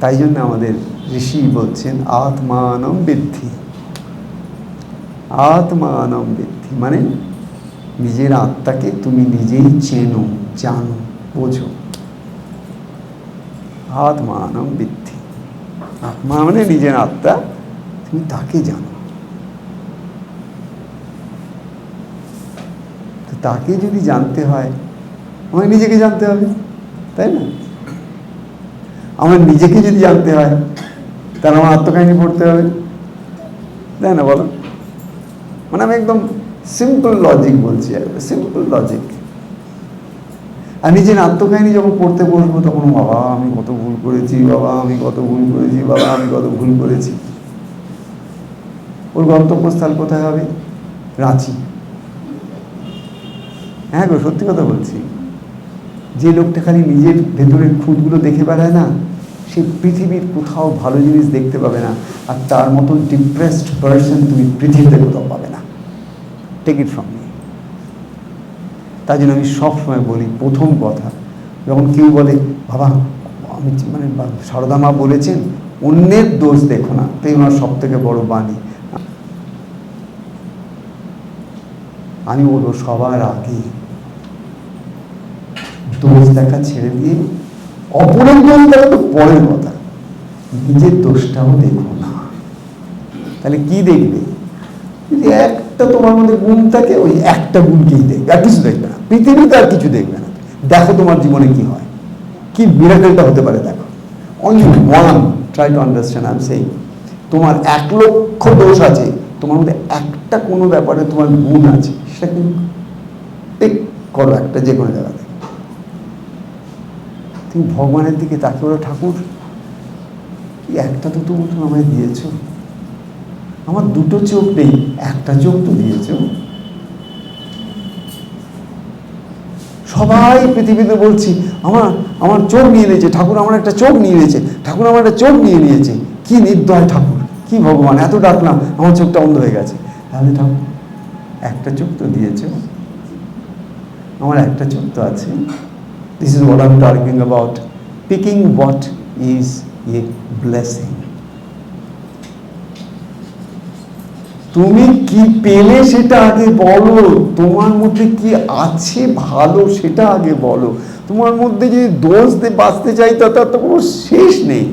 তাই জন্য আমাদের ঋষি বলছেন, আত্মানম বৃদ্ধি। আত্মানম বৃদ্ধি মানে নিজের আত্মাকে তুমি নিজেই চেনো, জানো, বোঝো। আত্মানম বৃদ্ধি। আত্মা মানে নিজের আত্মা, তুমি তাকে জানো। তাকে যদি জানতে হয় আমাকে নিজেকে জানতে হবে, তাই না? আমার নিজেকে যদি জানতে হয়, তাহলে আমার আত্মকাহিনী পড়তে হবে। তাই না বলো? মানে আমি একদম সিম্পল লজিক বলছি সিম্পল লজিক আর নিজের আত্মকাহিনী যখন পড়তে বসবো, তখন বাবা, আমি কত ভুল করেছি, বাবা, আমি কত ভুল করেছি, বাবা, আমি কত ভুল করেছি। ওর গন্তব্যস্থল কোথায় হবে? রাঁচি। হ্যাঁ গো, সত্যি কথা বলছি। যে লোকটা খালি নিজের ভেতরের খুঁতগুলো দেখে বেড়ায় না, সে পৃথিবীর কোথাও ভালো জিনিস দেখতে পাবে না, আর তার মতন ডিপ্রেসড পার্সন তুমি পৃথিবীতে কোথাও পাবে না। টেক ইট ফ্রম মি তাই জন্য আমি সবসময় বলি, প্রথম কথা, যখন কেউ বলে, বাবা, আমি মানে সারদা মা বলেছেন, অন্যের দোষ দেখো না, তাই ওনার সব থেকে বড় বাণী। আমি বলব, সবার আগে দোষ দেখা ছেড়ে দিয়ে অপরের দোষ দেখা তো পরের কথা। নিজের দোষটাও দেখো। না তাহলে কি দেখবে? যদি একটা তোমার মধ্যে গুণ থাকে, ওই একটা গুণকেই দেখবে। আর কিছু দেখবে না। পৃথিবীতে আর কিছু দেখবে না। দেখো তোমার জীবনে কি হয়। কি মিরাকেলটা হতে পারে দেখো। Only one try to understand I am saying তোমার এক লক্ষ দোষ আছে, তোমার মধ্যে একটা কোনো ব্যাপারে তোমার গুণ আছে, সেটা কিন্তু করো একটা যে কোনো জায়গাতে। তুমি ভগবানের দিকে তাকে বলো, ঠাকুর একটা তো তুমি আমায় দিয়েছ। আমার দুটো চোখ নেই, একটা চোখ তো দিয়েছ। সবাই পৃথিবীতে বলছি, আমার আমার চোখ নিয়ে নিয়েছে, ঠাকুর আমার একটা চোখ নিয়ে নিয়েছে, ঠাকুর আমার একটা চোখ নিয়ে নিয়েছে। কি নির্দয় ঠাকুর, কি ভগবান, এত ডাকলাম, আমার চোখটা অন্ধ হয়ে গেছে। তাহলে ঠাকুর, একটা চোখ তো দিয়েছ। আমার একটা চোখ তো আছে। This is what I'm talking about. Picking what is a blessing. তুমি কি পেলে সেটা আগে বলো তোমার মধ্যে কি আছে ভালো সেটা আগে বলো তোমার মধ্যে যদি দোষ বাঁচতে চাই তা তার তো কোনো শেষ নেই